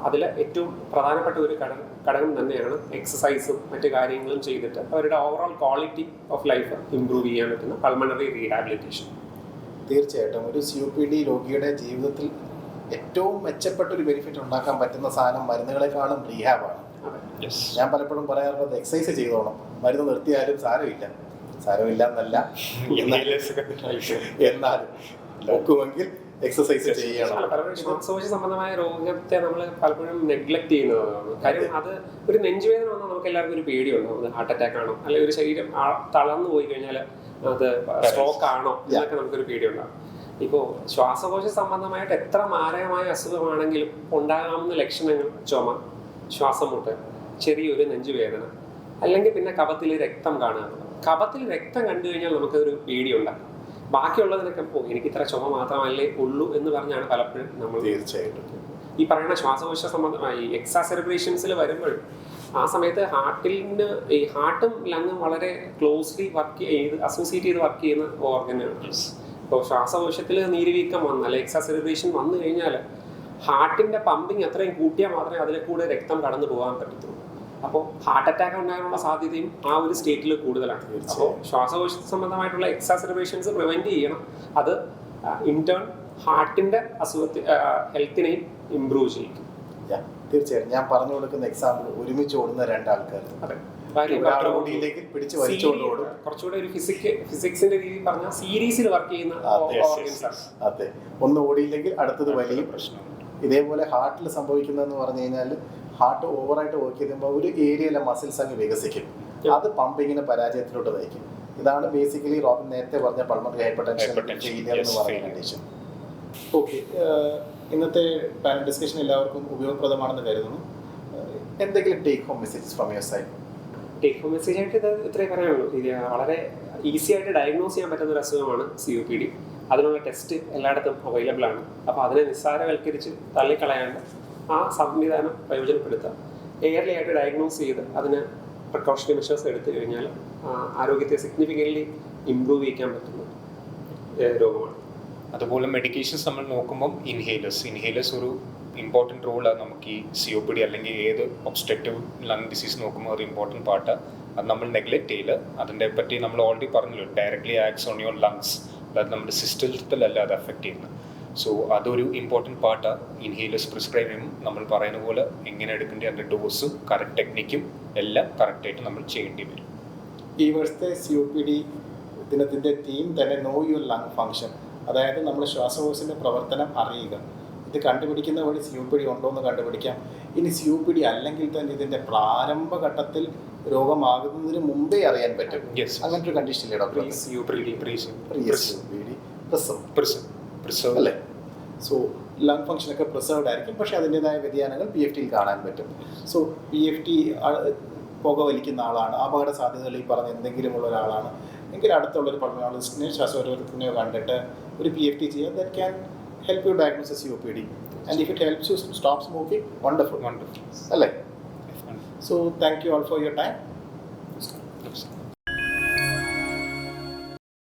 അതിൽ ഏറ്റവും പ്രധാനപ്പെട്ട ഒരു ഘടകം ഘടകം തന്നെയാണ് എക്സസൈസും മറ്റു കാര്യങ്ങളും ചെയ്തിട്ട് അവരുടെ overall quality of life improve ചെയ്യാൻ പറ്റുന്ന പൾമണറി റീഹാബിലിറ്റേഷൻ തീർച്ചയായിട്ടും. ഒരു സി ഒ പി ഡി രോഗിയുടെ ജീവിതത്തിൽ ഏറ്റവും മെച്ചപ്പെട്ട ഒരു ബെനിഫിറ്റ് ഉണ്ടാക്കാൻ പറ്റുന്ന സാധനം മരുന്നുകളെക്കാളും റീഹാബാണ് ഞാൻ പലപ്പോഴും പറയാറുള്ളത് എക്സസൈസ് ചെയ്തോണം. മരുന്ന് നിർത്തിയാലും സാരമില്ല. സാരമില്ല എന്നല്ല എന്നാലും നോക്കുമെങ്കിൽ എക്സസൈസ് ചെയ്യണം. ശ്വാസകോശ സംബന്ധമായ രോഗത്തെ നമ്മൾ പലപ്പോഴും നെഗ്ലക്ട് ചെയ്യുന്നതാണ്. കാര്യം അത്. ഒരു നെഞ്ചുവേദന വന്നാൽ നമുക്ക് എല്ലാവർക്കും ഒരു പേടിയുണ്ടാവും ഹാർട്ട് അറ്റാക്ക് ആണോ? അല്ലെങ്കിൽ ഒരു ശരീരം തളർന്നു പോയി കഴിഞ്ഞാൽ അത് സ്ട്രോക്ക് ആണോ? എന്നൊക്കെ നമുക്കൊരു പേടിയുണ്ടാവും. ഇപ്പോൾ ശ്വാസകോശ സംബന്ധമായിട്ട് എത്ര മാരകമായ അസുഖമാണെങ്കിലും ഉണ്ടാകാവുന്ന ലക്ഷണങ്ങൾ ചുമ ശ്വാസം മുട്ട് ചെറിയൊരു നെഞ്ചുവേദന അല്ലെങ്കിൽ പിന്നെ കഫത്തിൽ രക്തം കാണുക. കഫത്തിൽ രക്തം കണ്ടു കഴിഞ്ഞാൽ നമുക്കൊരു പേടിയുണ്ടാകും ബാക്കിയുള്ളതിനൊക്കെ ഓ എനിക്ക് ഇത്ര ചുമ മാത്രമല്ലേ ഉള്ളൂ എന്ന് പറഞ്ഞാണ് പലപ്പോഴും നമ്മൾ തീർച്ചയായിട്ടും. ഈ പറയുന്ന ശ്വാസകോശ സംബന്ധമായി എക്സാസെറിബ്രേഷൻസിൽ വരുമ്പോൾ ആ സമയത്ത് ഹാർട്ടിന് ഈ ഹാർട്ടും ലങ്ങും വളരെ ക്ലോസ്ലി വർക്ക് ചെയ്ത് അസോസിയേറ്റ് ചെയ്ത് വർക്ക് ചെയ്യുന്ന ഓർഗനാണ് ഇപ്പോൾ ശ്വാസകോശത്തിൽ നീരുവീക്കം വന്ന് അല്ലെങ്കിൽ എക്സസറിബേഷൻ വന്നു കഴിഞ്ഞാൽ ഹാർട്ടിന്റെ പമ്പിങ് അത്രയും കൂട്ടിയാൽ മാത്രമേ അതിലെ കൂടെ രക്തം കടന്നു പോകാൻ പറ്റത്തുള്ളൂ. അപ്പോൾ ഹാർട്ട് അറ്റാക്ക് ഉണ്ടാകാനുള്ള സാധ്യതയും ആ ഒരു സ്റ്റേറ്റിൽ കൂടുതലാണ്. അപ്പോൾ ശ്വാസകോശ സംബന്ധമായിട്ടുള്ള എക്സസറിബേഷൻസ് പ്രിവെന്റ് ചെയ്യണം. അത് ഇന്റേൺ ഹാർട്ടിന്റെ അസുഖത്തെ ഹെൽത്തിനെയും ഇമ്പ്രൂവ് ചെയ്യിക്കും. തീർച്ചയായിട്ടും തീർച്ചയായും. ഞാൻ പറഞ്ഞു കൊടുക്കുന്ന എക്സാമ്പിൾ ഒരുമിച്ച് ഓടുന്ന രണ്ടാൾക്കാർ അതെ. ഓടിയിലേക്ക് പിടിച്ച് വലിച്ചുകൊണ്ട് ഓടും. കുറച്ചുകൂടെ ഒരു ഫിസിക് ഫിസിക്സിന്റെ രീതിയിൽ പറഞ്ഞാൽ സീരീസിൽ വർക്ക് ചെയ്യുന്ന അതെ, ഒന്ന് ഓടിയില്ലെങ്കിൽ അടുത്തത് വലിയ. പ്രശ്നം. ഇതേപോലെ ഹാർട്ടിൽ സംഭവിക്കുന്നതെന്ന് പറഞ്ഞു കഴിഞ്ഞാൽ ഹാർട്ട് ഓവറായിട്ട് വർക്ക് ചെയ്യുമ്പോൾ ഒരു ഏരിയയിലെ മസിൽസ് അങ്ങ് വികസിക്കും. അത് പമ്പിങ്ങിന് പരാജയത്തിലോട്ട് നയിക്കും. ഇതാണ് ബേസിക്കലി റോബിൻ നേരത്തെ പറഞ്ഞ പൾമറി ഹൈപ്പർ ടെൻഷൻ ഫെയിലിയർ എന്ന് പറയുന്ന കണ്ടീഷൻ ഓക്കെ ഇന്നത്തെ പാനൽ ഡിസ്കഷൻ എല്ലാവർക്കും ഉപയോഗപ്രദമാണെന്ന് കരുതുന്നു. എന്തെങ്കിലും take home messages from your side take home message ആയിട്ട് ഇത് ഇത്രേ പറയാനുള്ളൂ. ഇത് വളരെ ഈസി ആയിട്ട് ഡയഗ്നോസ് ചെയ്യാൻ പറ്റുന്ന ഒരു അസുഖമാണ് സി ഒ പി ഡി അതിനുള്ള ടെസ്റ്റ് എല്ലായിടത്തും അവൈലബിൾ ആണ്. അപ്പോൾ അതിനെ നിസ്സാരവൽക്കരിച്ച് തള്ളിക്കളയാണ്ട് ആ സംവിധാനം പ്രയോജനപ്പെടുത്തുക എയർലി ആയിട്ട് ഡയഗ്നോസ് ചെയ്ത് അതിന് പ്രിക്കോഷണറി മെഷേഴ്സ് എടുത്തു കഴിഞ്ഞാൽ ആരോഗ്യത്തെ സിഗ്നിഫിക്കന്റ്ലി ഇമ്പ്രൂവ് ചെയ്യിക്കാൻ പറ്റുന്ന രോഗമാണ്. അതുപോലെ മെഡിക്കേഷൻസ് നമ്മൾ നോക്കുമ്പോൾ ഇൻഹേലേഴ്സ് ഇൻഹേലേഴ്സ് ഒരു ഇമ്പോർട്ടന്റ് റോളാണ് നമുക്ക് ഈ സി ഒ പി ഡി അല്ലെങ്കിൽ ഏത് ഒബ്സ്ട്രക്റ്റീവ് ലങ് ഡിസീസ് നോക്കുമ്പോൾ ഒരു ഇമ്പോർട്ടന്റ് പാർട്ട് അത് നമ്മൾ നെഗ്ലക്ട് ചെയ്യില്ല അതിന്റെ പറ്റി നമ്മൾ ഓൾറെഡി പറഞ്ഞല്ലോ directly acts on your lungs അതായത് നമ്മുടെ സിസ്റ്റത്തിലല്ല അത് അഫക്റ്റ് ചെയ്യുന്നത്. സോ അതൊരു ഇമ്പോർട്ടന്റ് പാർട്ടാണ് ഇൻഹേലേഴ്സ് പ്രിസ്ക്രൈബ് ചെയ്യുമ്പോൾ നമ്മൾ പറയുന്ന പോലെ എങ്ങനെ എടുക്കേണ്ടി അതിന്റെ ഡോസും കറക്റ്റ് ടെക്നിക്കും എല്ലാം കറക്റ്റായിട്ട് നമ്മൾ ചെയ്യേണ്ടി വരും. ഈ വർഷത്തെ സി ഒ പി ഡി ദിനത്തിന്റെ തീം തന്നെ നോ യുവർ ലങ് ഫങ്ഷൻ അതായത് നമ്മുടെ ശ്വാസകോശത്തിന്റെ പ്രവർത്തനം അറിയുക. ഇത് കണ്ടുപിടിക്കുന്ന വഴി സി യു പി ഡി ഉണ്ടോ എന്ന് കണ്ടുപിടിക്കാം. ഇനി സി യു പി ഡി അല്ലെങ്കിൽ തന്നെ ഇതിന്റെ പ്രാരംഭഘട്ടത്തിൽ രോഗമാകുന്നതിന് മുമ്പേ അറിയാൻ പറ്റും. അങ്ങനത്തെ ഒരു കണ്ടീഷൻ ഇല്ലേ doctor C U P D preserve അല്ലേ? സോ ലങ് ഫംഗ്ഷനൊക്കെ പ്രിസർവ്ഡ് ആയിരിക്കും. പക്ഷേ അതിന്റെതായ വ്യതിയാനങ്ങൾ പി എഫ് ടിയിൽ കാണാൻ പറ്റും. സോ പി എഫ് ടി പുക വലിക്കുന്ന ആളാണ്. അപകട സാധ്യതകൾ ഈ പറഞ്ഞ എന്തെങ്കിലും ഉള്ള ഒരാളാണ്. എങ്കിൽ അടുത്തുള്ള ഒരു പൾമണോളജിസ്റ്റിനെയോ ശ്വാസോരോഗത്തിനെയോ കണ്ടിട്ട് ഒരു പി എഫ് ടി ചെയ്യുക that can help you diagnose a COPD. And if it helps you stop smoking, wonderful. Wonderful. All right. So thank you all for your time.